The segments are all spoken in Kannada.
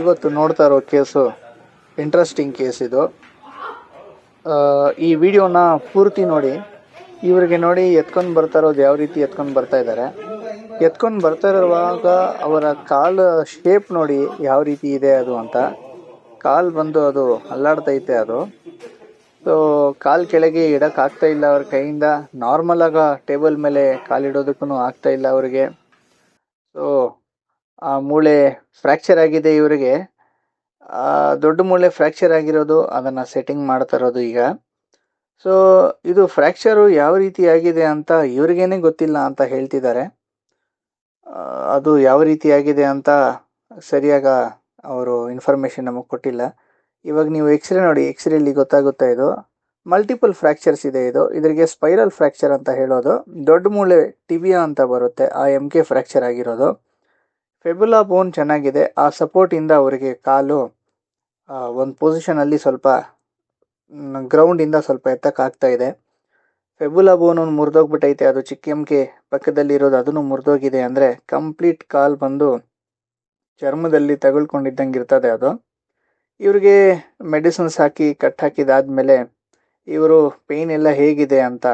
ಇವತ್ತು ನೋಡ್ತಾ ಇರೋ ಕೇಸು ಇಂಟ್ರೆಸ್ಟಿಂಗ್ ಕೇಸ್ ಇದು. ಈ ವಿಡಿಯೋನ ಪೂರ್ತಿ ನೋಡಿ. ಇವರಿಗೆ ನೋಡಿ ಎತ್ಕೊಂಡು ಬರ್ತಾ ಇರೋದು ಯಾವ ರೀತಿ ಎತ್ಕೊಂಡು ಬರ್ತಾ ಇದ್ದಾರೆ ಎತ್ಕೊಂಡು ಬರ್ತಾ ಇರುವಾಗ ಅವರ ಕಾಲು ಶೇಪ್ ನೋಡಿ ಯಾವ ರೀತಿ ಇದೆ ಅದು ಅಂತ. ಕಾಲು ಬಂದು ಅದು ಅಲ್ಲಾಡ್ತೈತೆ ಅದು. ಸೊ ಕಾಲ್ ಕೆಳಗೆ ಇಡೋಕ್ಕಾಗ್ತಾ ಇಲ್ಲ ಅವ್ರ ಕೈಯಿಂದ. ನಾರ್ಮಲ್ ಆಗ ಟೇಬಲ್ ಮೇಲೆ ಕಾಲಿಡೋದಕ್ಕೂ ಆಗ್ತಾ ಇಲ್ಲ ಅವರಿಗೆ. ಸೊ ಆ ಮೂಳೆ ಫ್ರ್ಯಾಕ್ಚರ್ ಆಗಿದೆ ಇವರಿಗೆ. ದೊಡ್ಡ ಮೂಳೆ ಫ್ರ್ಯಾಕ್ಚರ್ ಆಗಿರೋದು ಅದನ್ನ ಸೆಟ್ಟಿಂಗ್ ಮಾಡ್ತಾ ಇರೋದು ಈಗ. ಸೊ ಇದು ಫ್ರ್ಯಾಕ್ಚರು ಯಾವ ರೀತಿ ಆಗಿದೆ ಅಂತ ಇವ್ರಿಗೇನೆ ಗೊತ್ತಿಲ್ಲ ಅಂತ ಹೇಳ್ತಿದ್ದಾರೆ. ಅದು ಯಾವ ರೀತಿ ಆಗಿದೆ ಅಂತ ಸರಿಯಾಗ ಅವರು ಇನ್ಫಾರ್ಮೇಷನ್ ನಮಗೆ ಕೊಟ್ಟಿಲ್ಲ. ಇವಾಗ ನೀವು ಎಕ್ಸ್ರೇ ನೋಡಿ ಎಕ್ಸ್ರೇಲಿ ಗೊತ್ತಾಗುತ್ತೆ ಇದು? ಮಲ್ಟಿಪಲ್ ಫ್ರ್ಯಾಕ್ಚರ್ಸ್ ಇದೆ ಇದು. ಇದರಿಗೆ ಸ್ಪೈರಲ್ ಫ್ರ್ಯಾಕ್ಚರ್ ಅಂತ ಹೇಳೋದು. ದೊಡ್ಡ ಮೂಳೆ ಟಿಬಿಯಾ ಅಂತ ಬರುತ್ತೆ. ಆ ಎಂ ಕೆ ಫ್ರ್ಯಾಕ್ಚರ್ ಆಗಿರೋದು. ಫೆಬುಲಾ ಬೋನ್ ಚೆನ್ನಾಗಿದೆ. ಆ ಸಪೋರ್ಟ್ ಇಂದ ಅವರಿಗೆ ಕಾಲು ಒಂದು ಪೊಸಿಷನ್ ಅಲ್ಲಿ ಸ್ವಲ್ಪ ಗ್ರೌಂಡ್ ಇಂದ ಸ್ವಲ್ಪ ಎತ್ತಕ್ಕಾಗ್ತಾ ಇದೆ. ಫೆಬುಲಾ ಬೋನ್ ಒಂದು ಮುರಿದೋಗ್ಬಿಟ್ಟೈತೆ ಅದು ಚಿಕ್ಕ ಎಮ್ಕೆ ಪಕ್ಕದಲ್ಲಿ ಇರೋದು, ಅದನ್ನು ಮುರಿದೋಗಿದೆ ಅಂದ್ರೆ ಕಂಪ್ಲೀಟ್ ಕಾಲ್ ಬಂದು ಚರ್ಮದಲ್ಲಿ ತಗೊಳ್ಕೊಂಡಿದ್ದಂಗೆ ಇರ್ತದೆ ಅದು. ಇವ್ರಿಗೆ ಮೆಡಿಸಿನ್ಸ್ ಹಾಕಿ ಕಟ್ ಹಾಕಿದಾದ್ಮೇಲೆ ಇವರು ಪೇಯ್ನ್ ಎಲ್ಲ ಹೇಗಿದೆ ಅಂತ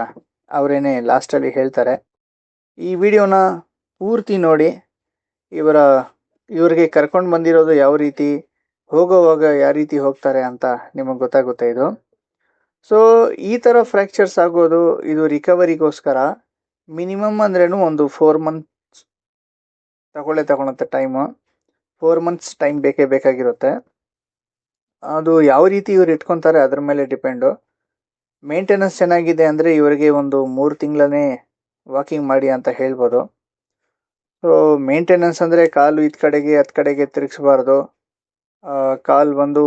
ಅವರೇನೆ ಲಾಸ್ಟಲ್ಲಿ ಹೇಳ್ತಾರೆ. ಈ ವಿಡಿಯೋನ ಪೂರ್ತಿ ನೋಡಿ. ಇವರ, ಇವರಿಗೆ ಕರ್ಕೊಂಡು ಬಂದಿರೋದು ಯಾವ ರೀತಿ, ಹೋಗೋವಾಗ ಯಾವ ರೀತಿ ಹೋಗ್ತಾರೆ ಅಂತ ನಿಮಗೆ ಗೊತ್ತಾಗುತ್ತೆ ಇದು. ಸೊ ಈ ಥರ ಫ್ರ್ಯಾಕ್ಚರ್ಸ್ ಆಗೋದು ಇದು ರಿಕವರಿಗೋಸ್ಕರ ಮಿನಿಮಮ್ ಅಂದ್ರೇನು ಒಂದು ಫೋರ್ ಮಂತ್ಸ್ ತಗೊಳ್ಳೇ ತಗೊಳತ್ತೆ ಟೈಮು ಫೋರ್ ಮಂತ್ಸ್ ಟೈಮ್ ಬೇಕೇ ಬೇಕಾಗಿರುತ್ತೆ. ಅದು ಯಾವ ರೀತಿ ಇವ್ರು ಇಟ್ಕೊತಾರೆ ಅದ್ರ ಮೇಲೆ ಡಿಪೆಂಡು ಮೇಂಟೆನೆನ್ಸ್ ಚೆನ್ನಾಗಿದೆ ಅಂದರೆ ಇವರಿಗೆ ಒಂದು ಮೂರು ತಿಂಗಳೇ ವಾಕಿಂಗ್ ಮಾಡಿ ಅಂತ ಹೇಳ್ಬೋದು. ಮೇಂಟೆನೆನ್ಸ್ ಅಂದರೆ ಕಾಲು ಇದ್ ಕಡೆಗೆ ಹತ್ ಕಡೆಗೆ ತಿರುಗಿಸ್ಬಾರ್ದು. ಕಾಲು ಬಂದು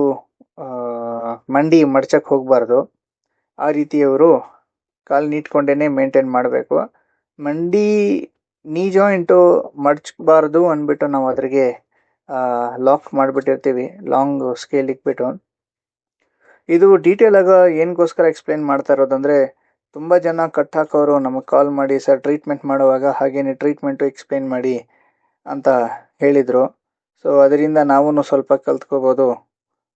ಮಂಡಿ ಮಡ್ಚಕ್ಕೆ ಹೋಗಬಾರ್ದು. ಆ ರೀತಿ ಅವರು ಕಾಲು ನೀಟ್ಕೊಂಡೇನೆ ಮೇಂಟೈನ್ ಮಾಡಬೇಕು. ಮಂಡಿ ನೀ ಜಾಯಿಂಟು ಮಡ್ಚಬಾರ್ದು ಅಂದ್ಬಿಟ್ಟು ನಾವು ಅದ್ರಿಗೆ ಲಾಕ್ ಮಾಡಿಬಿಟ್ಟಿರ್ತೀವಿ. ಲಾಂಗ್ ಸ್ಕೇಲ್ ಇಕ್ಬಿಟ್ಟು. ಇದು ಡೀಟೇಲ್ ಆಗ ಏನಕ್ಕೋಸ್ಕರ ಎಕ್ಸ್ಪ್ಲೇನ್ ಮಾಡ್ತಾ ಇರೋದಂದ್ರೆ ತುಂಬ ಜನ ಕಟ್ ಹಾಕೋರು ನಮಗೆ ಕಾಲ್ ಮಾಡಿ ಸರ್ ಟ್ರೀಟ್ಮೆಂಟ್ ಮಾಡುವಾಗ ಹಾಗೇನೆ ಟ್ರೀಟ್ಮೆಂಟು ಎಕ್ಸ್ಪ್ಲೇನ್ ಮಾಡಿ ಅಂತ ಹೇಳಿದರು. ಸೊ ಅದರಿಂದ ನಾವೂ ಸ್ವಲ್ಪ ಕಲ್ತ್ಕೋಬೋದು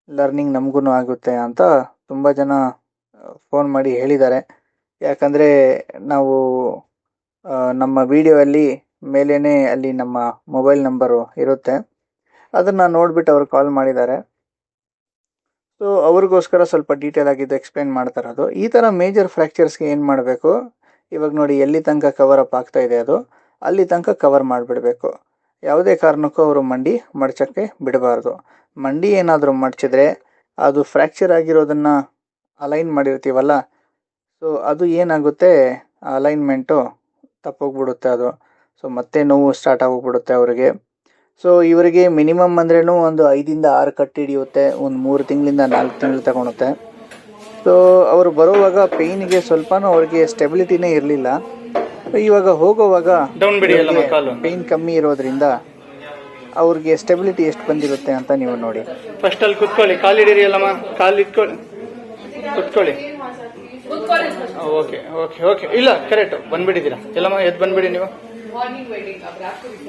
ಲರ್ನಿಂಗ್ ನಮಗೂ ಆಗುತ್ತೆ ಅಂತ ತುಂಬ ಜನ ಫೋನ್ ಮಾಡಿ ಹೇಳಿದ್ದಾರೆ. ಯಾಕಂದರೆ ನಾವು ನಮ್ಮ ವಿಡಿಯೋ ಅಲ್ಲಿ ಮೇಲೇನೆ ಅಲ್ಲಿ ನಮ್ಮ ಮೊಬೈಲ್ ನಂಬರು ಇರುತ್ತೆ. ಅದನ್ನು ನೋಡಿಬಿಟ್ಟು ಅವರು ಕಾಲ್ ಮಾಡಿದ್ದಾರೆ. ಸೊ ಅವ್ರಿಗೋಸ್ಕರ ಸ್ವಲ್ಪ ಡೀಟೇಲ್ ಆಗಿದ್ದು ಎಕ್ಸ್ಪ್ಲೇನ್ ಮಾಡ್ತಾರೆ ಅದು. ಈ ಥರ ಮೇಜರ್ ಫ್ರ್ಯಾಕ್ಚರ್ಸ್ಗೆ ಏನು ಮಾಡಬೇಕು? ಇವಾಗ ನೋಡಿ, ಎಲ್ಲಿ ತನಕ ಕವರ್ ಅಪ್ ಆಗ್ತಾ ಇದೆ ಅದು. ಅಲ್ಲಿ ತನಕ ಕವರ್ ಮಾಡಿಬಿಡಬೇಕು. ಯಾವುದೇ ಕಾರಣಕ್ಕೂ ಅವರು ಮಂಡಿ ಮಡಚಕ್ಕೆ ಬಿಡಬಾರ್ದು. ಮಂಡಿ ಏನಾದರೂ ಮಡಚಿದ್ರೆ ಅದು ಫ್ರ್ಯಾಕ್ಚರ್ ಆಗಿರೋದನ್ನು ಅಲೈನ್ ಮಾಡಿರ್ತೀವಲ್ಲ? ಸೊ ಅದು ಏನಾಗುತ್ತೆ? ಅಲೈನ್ಮೆಂಟು ತಪ್ಪೋಗ್ಬಿಡುತ್ತೆ ಅದು. ಸೊ ಮತ್ತೆ ನೋವು ಸ್ಟಾರ್ಟ್ ಆಗೋಗ್ಬಿಡುತ್ತೆ ಅವರಿಗೆ. ಸೊ ಇವರಿಗೆ ಮಿನಿಮಮ್ ಅಂದ್ರೆ ಒಂದು ಐದಿಂದ ಆರು ಕಟ್ ಹಿಡಿಯುತ್ತೆ ಒಂದು ಮೂರು ತಿಂಗಳಿಂದ ನಾಲ್ಕು ತಿಂಗಳು ತಗೊಳುತ್ತೆ. ಸೊ ಅವರು ಬರುವಾಗ ಪೇಯ್ನಿಗೆ ಸ್ವಲ್ಪನೂ ಅವ್ರಿಗೆ ಸ್ಟೆಬಿಲಿಟಿನೇ ಇರಲಿಲ್ಲ. ಇವಾಗ ಹೋಗುವಾಗ ಪೇಯ್ನ್ ಕಮ್ಮಿ ಇರೋದ್ರಿಂದ ಅವ್ರಿಗೆ ಸ್ಟೆಬಿಲಿಟಿ ಎಷ್ಟು ಬಂದಿರುತ್ತೆ ಅಂತ ನೀವು ನೋಡಿ. ಫಸ್ಟ್ ಅಲ್ಲಿ ಕುತ್ಕೊಳ್ಳಿ ಕಾಲು ಇಡೀರಿ ಅಲ್ಲಮ್ಮ ಕಾಲು ಇಟ್ಕೊಳ್ಳಿ ಕುತ್ಕೊಳ್ಳಿ. ಓಕೆ ಓಕೆ ಓಕೆ ಇಲ್ಲ ಕರೆಕ್ಟ್ ಬಂದ್ಬಿಟ್ಟಿದ್ದೀರಾ. ಎಲ್ಲಮ್ಮ ಎದ್ದು ಬಂದ್ಬಿಡಿ ನೀವು.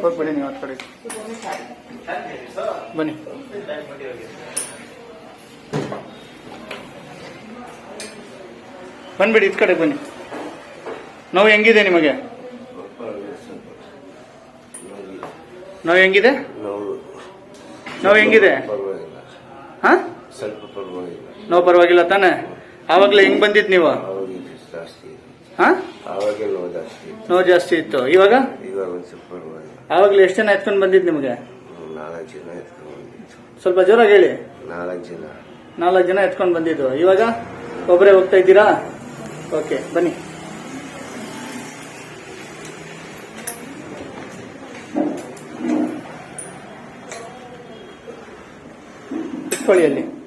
ಹೋಗ್ಬಿಡಿ ನೀವು ಕಡೆ ಬನ್ನಿ ಬಂದ್ಬಿಡಿ ಇದ್ ಕಡೆ ಬನ್ನಿ. ನೋವು ಹೆಂಗಿದೆ ನಿಮಗೆ? ನೋವು ಹೆಂಗಿದೆ? ನೋವು ಹೆಂಗಿದೆ? ಹಾ? ನೋವು ಪರವಾಗಿಲ್ಲ ತಾನೆ? ಆವಾಗಲೇ ಹೆಂಗ್ ಬಂದಿದ್ ನೀವು? ಹಾ? ಆವಾಗೆ ನೋವು ಜಾಸ್ತಿ ಇತ್ತು. ನೋವು ಜಾಸ್ತಿ ಇತ್ತು. ಇವಾಗ? ಇವಾಗ ಒಂದು ಸ್ವಲ್ಪ ಪರವಾಗಿಲ್ಲ ಆವಾಗಲೇ ಎಷ್ಟು ಜನ ಎತ್ಕೊಂಡು ಬಂದಿದ್ದು ನಿಮಗೆ? ಒಂದು ನಾಲ್ಕು ಜನ ಎತ್ಕೊಂಡು ಸ್ವಲ್ಪ ಜೋರಾಗಿ ಹೇಳಿ. ನಾಲ್ಕು ಜನ. ನಾಲ್ಕು ಜನ ಎತ್ಕೊಂಡು ಬಂದಿದ್ದು. ಇವಾಗ ಒಬ್ಬರೇ ಹೋಗ್ತಾ ಇದ್ದೀರಾ? ಓಕೆ ಬನ್ನಿ. ಇಟ್ಕೊಳ್ಳಿ ಅಲ್ಲಿ.